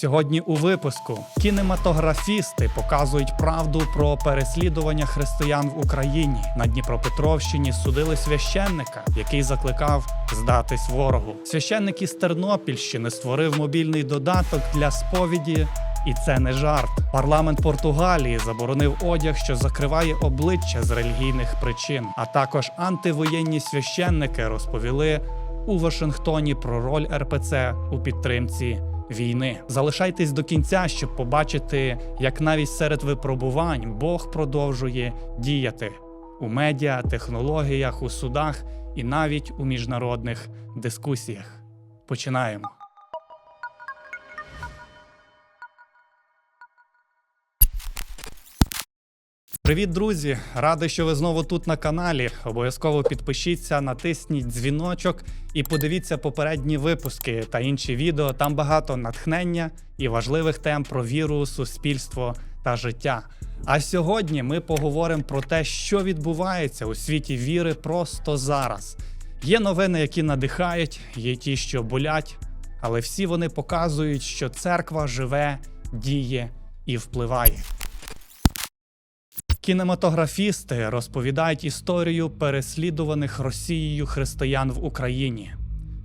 Сьогодні у випуску кінематографісти показують правду про переслідування християн в Україні. На Дніпропетровщині судили священника, який закликав здатись ворогу. Священник із Тернопільщини створив мобільний додаток для сповіді. І це не жарт. Парламент Португалії заборонив одяг, що закриває обличчя з релігійних причин. А також антивоєнні священники розповіли у Вашингтоні про роль РПЦ у підтримці війни. Залишайтесь до кінця, щоб побачити, як навіть серед випробувань Бог продовжує діяти у медіа, технологіях, у судах і навіть у міжнародних дискусіях. Починаємо. Привіт, друзі! Радий, що ви знову тут на каналі. Обов'язково підпишіться, натисніть дзвіночок і подивіться попередні випуски та інші відео. Там багато натхнення і важливих тем про віру, суспільство та життя. А сьогодні ми поговоримо про те, що відбувається у світі віри просто зараз. Є новини, які надихають, є ті, що болять, але всі вони показують, що церква живе, діє і впливає. Кінематографісти розповідають історію переслідуваних Росією християн в Україні.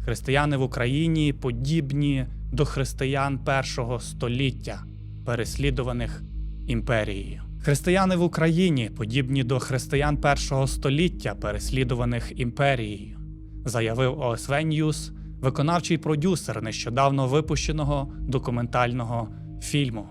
Християни в Україні подібні до християн першого століття, переслідуваних імперією. Християни в Україні подібні до християн першого століття, переслідуваних імперією, заявив ОСВ Ньюс, виконавчий продюсер нещодавно випущеного документального фільму.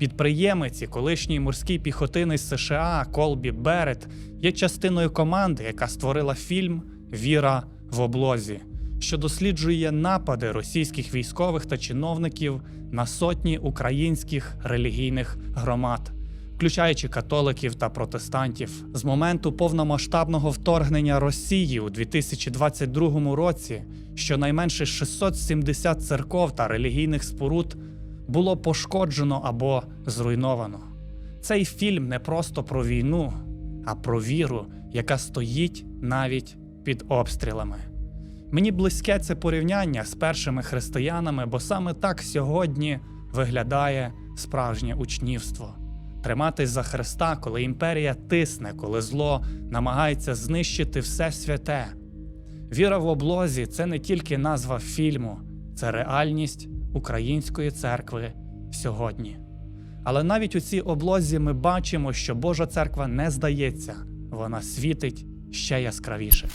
Підприємець і колишній морський піхотинець США Колбі Берет є частиною команди, яка створила фільм Віра в облозі, що досліджує напади російських військових та чиновників на сотні українських релігійних громад, включаючи католиків та протестантів. З моменту повномасштабного вторгнення Росії у 2022 році щонайменше 670 церков та релігійних споруд було пошкоджено або зруйновано. Цей фільм не просто про війну, а про віру, яка стоїть навіть під обстрілами. Мені близьке це порівняння з першими християнами, бо саме так сьогодні виглядає справжнє учнівство. Триматись за Христа, коли імперія тисне, коли зло намагається знищити все святе. Віра в облозі це не тільки назва фільму, це реальність української церкви сьогодні. Але навіть у цій облозі ми бачимо, що Божа церква не здається, вона світить ще яскравіше.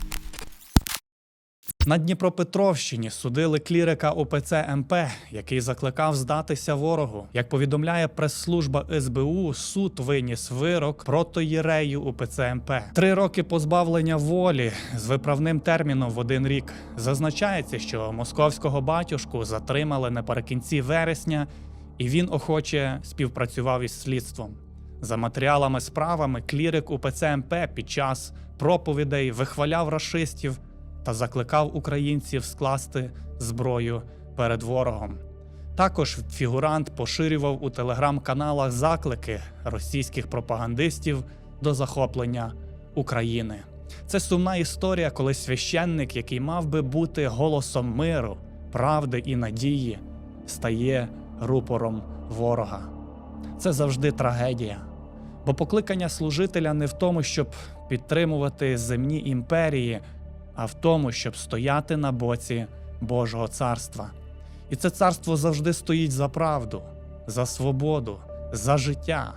На Дніпропетровщині судили клірика УПЦ МП, який закликав здатися ворогу. Як повідомляє прес-служба СБУ, суд виніс вирок проти єрею УПЦ МП. Три роки позбавлення волі з виправним терміном в один рік. Зазначається, що московського батюшку затримали наприкінці вересня, і він охоче співпрацював із слідством. За матеріалами справами, клірик УПЦ МП під час проповідей вихваляв рашистів та закликав українців скласти зброю перед ворогом. Також фігурант поширював у телеграм-каналах заклики російських пропагандистів до захоплення України. Це сумна історія, коли священник, який мав би бути голосом миру, правди і надії, стає рупором ворога. Це завжди трагедія. Бо покликання служителя не в тому, щоб підтримувати земні імперії, а в тому, щоб стояти на боці Божого царства. І це царство завжди стоїть за правду, за свободу, за життя.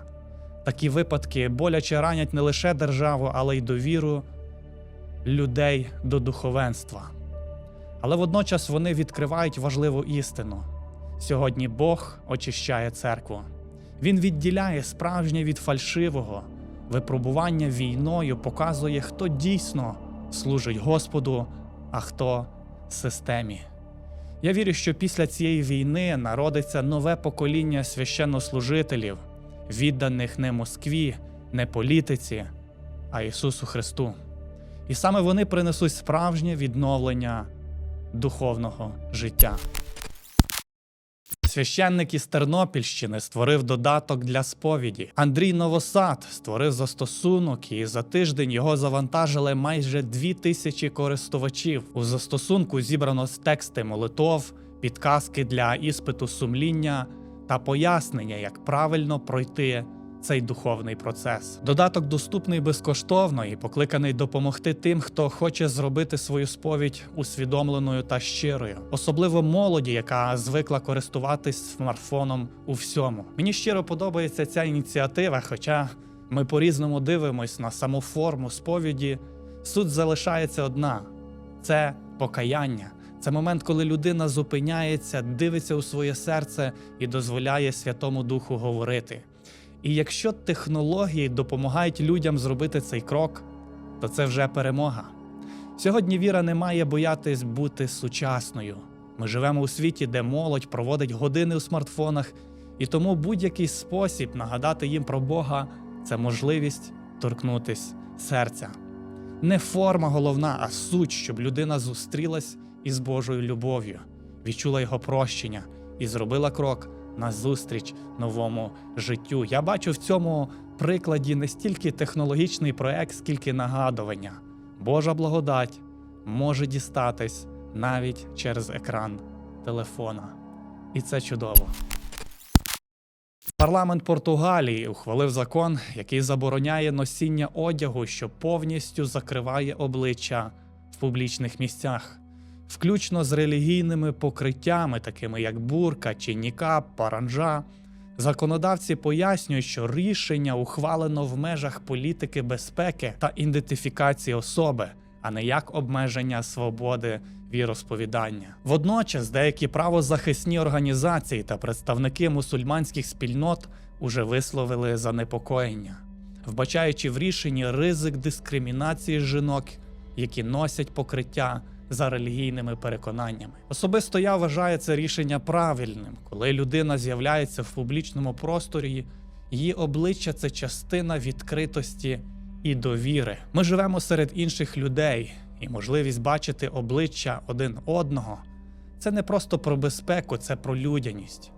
Такі випадки боляче ранять не лише державу, але й довіру людей до духовенства. Але водночас вони відкривають важливу істину. Сьогодні Бог очищає церкву. Він відділяє справжнє від фальшивого. Випробування війною показує, хто дійсно служить Господу, а хто системі. Я вірю, що після цієї війни народиться нове покоління священнослужителів, відданих не Москві, не політиці, а Ісусу Христу. І саме вони принесуть справжнє відновлення духовного життя. Священник із Тернопільщини створив додаток для сповіді. Андрій Новосад створив застосунок, і за тиждень його завантажили майже дві тисячі користувачів. У застосунку зібрано тексти молитов, підказки для іспиту сумління та пояснення, як правильно пройти цей духовний процес. Додаток доступний безкоштовно і покликаний допомогти тим, хто хоче зробити свою сповідь усвідомленою та щирою, особливо молоді, яка звикла користуватись смартфоном у всьому. Мені щиро подобається ця ініціатива, хоча ми по-різному дивимось на саму форму сповіді. Суть залишається одна: це покаяння. Це момент, коли людина зупиняється, дивиться у своє серце і дозволяє Святому Духу говорити. І якщо технології допомагають людям зробити цей крок, то це вже перемога. Сьогодні віра не має боятись бути сучасною. Ми живемо у світі, де молодь проводить години у смартфонах, і тому будь-який спосіб нагадати їм про Бога це можливість торкнутись серця. Не форма головна, а суть, щоб людина зустрілась із Божою любов'ю, відчула його прощення і зробила крок назустріч новому життю. Я бачу в цьому прикладі не стільки технологічний проект, скільки нагадування. Божа благодать може дістатись навіть через екран телефона. І це чудово. Парламент Португалії ухвалив закон, який забороняє носіння одягу, що повністю закриває обличчя в публічних місцях, включно з релігійними покриттями, такими як бурка чи нікап, паранджа. Законодавці пояснюють, що рішення ухвалено в межах політики безпеки та ідентифікації особи, а не як обмеження свободи віросповідання. Водночас деякі правозахисні організації та представники мусульманських спільнот уже висловили занепокоєння, вбачаючи в рішенні ризик дискримінації жінок, які носять покриття за релігійними переконаннями. Особисто я вважаю це рішення правильним, коли людина з'являється в публічному просторі, її обличчя це частина відкритості і довіри. Ми живемо серед інших людей, і можливість бачити обличчя один одного це не просто про безпеку, це про людяність.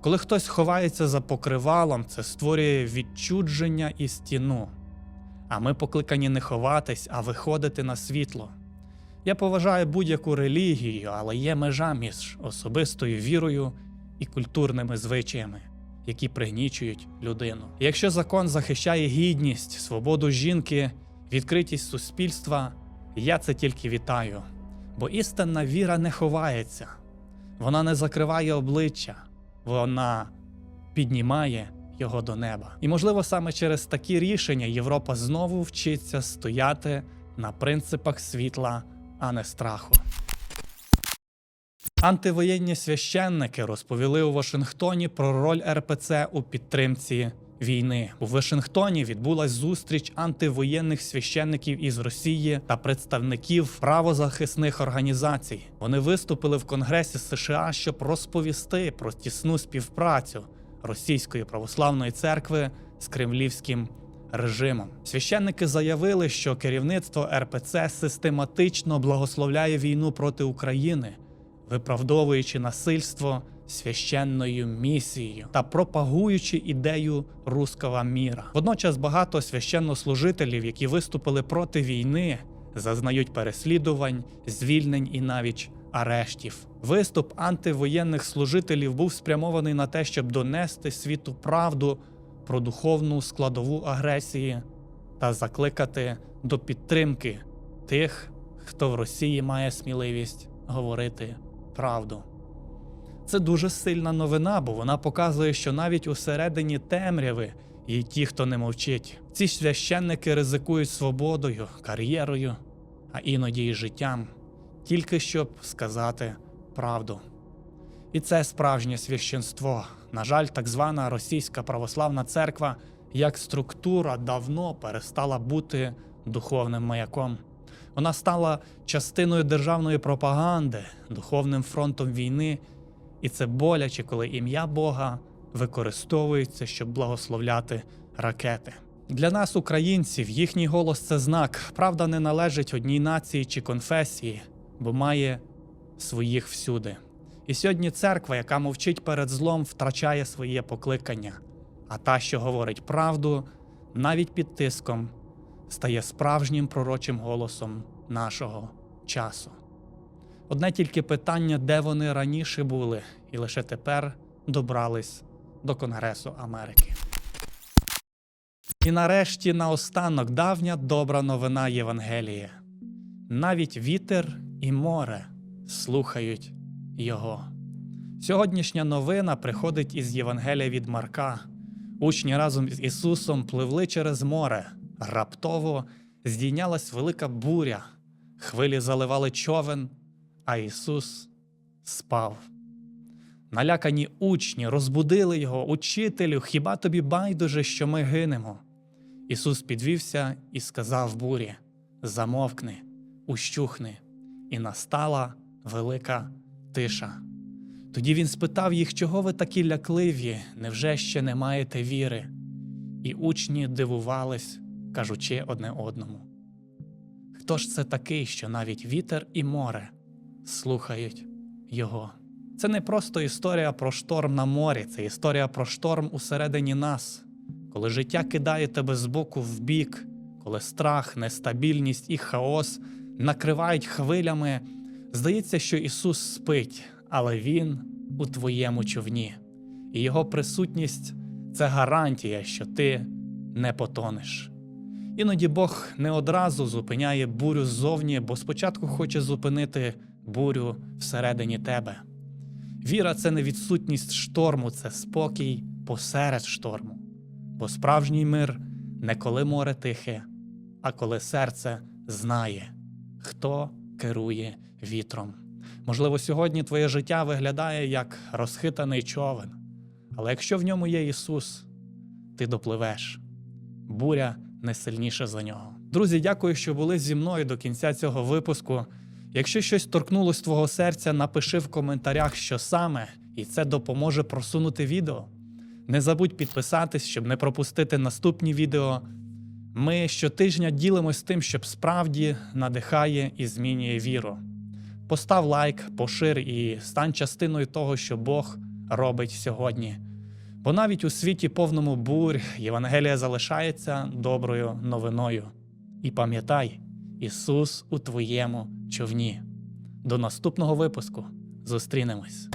Коли хтось ховається за покривалом, це створює відчудження і стіну. А ми покликані не ховатись, а виходити на світло. Я поважаю будь-яку релігію, але є межа між особистою вірою і культурними звичаями, які пригнічують людину. Якщо закон захищає гідність, свободу жінки, відкритість суспільства, я це тільки вітаю. Бо істинна віра не ховається, вона не закриває обличчя, вона піднімає його до неба. І можливо саме через такі рішення Європа знову вчиться стояти на принципах світла а не страху. Антивоєнні священники розповіли у Вашингтоні про роль РПЦ у підтримці війни. У Вашингтоні відбулась зустріч антивоєнних священників із Росії та представників правозахисних організацій. Вони виступили в Конгресі США, щоб розповісти про тісну співпрацю Російської православної церкви з кремлівським режимом. Священники заявили, що керівництво РПЦ систематично благословляє війну проти України, виправдовуючи насильство священною місією та пропагуючи ідею руского міра. Водночас багато священнослужителів, які виступили проти війни, зазнають переслідувань, звільнень і навіть арештів. Виступ антивоєнних служителів був спрямований на те, щоб донести світу правду про духовну складову агресії та закликати до підтримки тих, хто в Росії має сміливість говорити правду. Це дуже сильна новина, бо вона показує, що навіть усередині темряви є ті, хто не мовчить. Ці священники ризикують свободою, кар'єрою, а іноді й життям, тільки щоб сказати правду. І це справжнє священство. На жаль, так звана російська православна церква як структура давно перестала бути духовним маяком. Вона стала частиною державної пропаганди, духовним фронтом війни, і це боляче, коли ім'я Бога використовується, щоб благословляти ракети. Для нас, українців, їхній голос це знак. Правда не належить одній нації чи конфесії, бо має своїх всюди. І сьогодні церква, яка мовчить перед злом, втрачає своє покликання, а та, що говорить правду, навіть під тиском, стає справжнім пророчим голосом нашого часу. Одне тільки питання, де вони раніше були, і лише тепер добрались до Конгресу Америки. І нарешті наостанок давня добра новина Євангелія. Навіть вітер і море слухають його. Сьогоднішня новина приходить із Євангелія від Марка. Учні разом з Ісусом пливли через море. Раптово здійнялась велика буря, хвилі заливали човен, а Ісус спав. Налякані учні розбудили його, учителю, хіба тобі байдуже, що ми гинемо? Ісус підвівся і сказав бурі: Замовкни, ущухни, і настала велика тиша. Тоді він спитав їх, чого ви такі лякливі, невже ще не маєте віри? І учні дивувались, кажучи одне одному. Хто ж це такий, що навіть вітер і море слухають його? Це не просто історія про шторм на морі, це історія про шторм усередині нас, коли життя кидає тебе з боку в бік, коли страх, нестабільність і хаос накривають хвилями. Здається, що Ісус спить, але Він у твоєму човні, і Його присутність це гарантія, що ти не потонеш. Іноді Бог не одразу зупиняє бурю ззовні, бо спочатку хоче зупинити бурю всередині тебе. Віра це не відсутність шторму, це спокій посеред шторму. Бо справжній мир не коли море тихе, а коли серце знає, хто керує вітром. Можливо, сьогодні твоє життя виглядає як розхитаний човен, але якщо в ньому є Ісус, ти допливеш. Буря не сильніша за нього. Друзі, дякую, що були зі мною до кінця цього випуску. Якщо щось торкнулось твого серця, напиши в коментарях, що саме, і це допоможе просунути відео. Не забудь підписатись, щоб не пропустити наступні відео. Ми щотижня ділимось тим, щоб справді надихає і змінює віру. Постав лайк, пошир і стань частиною того, що Бог робить сьогодні. Бо навіть у світі повному бурь Євангелія залишається доброю новиною. І пам'ятай, Ісус у твоєму човні. До наступного випуску. Зустрінемось.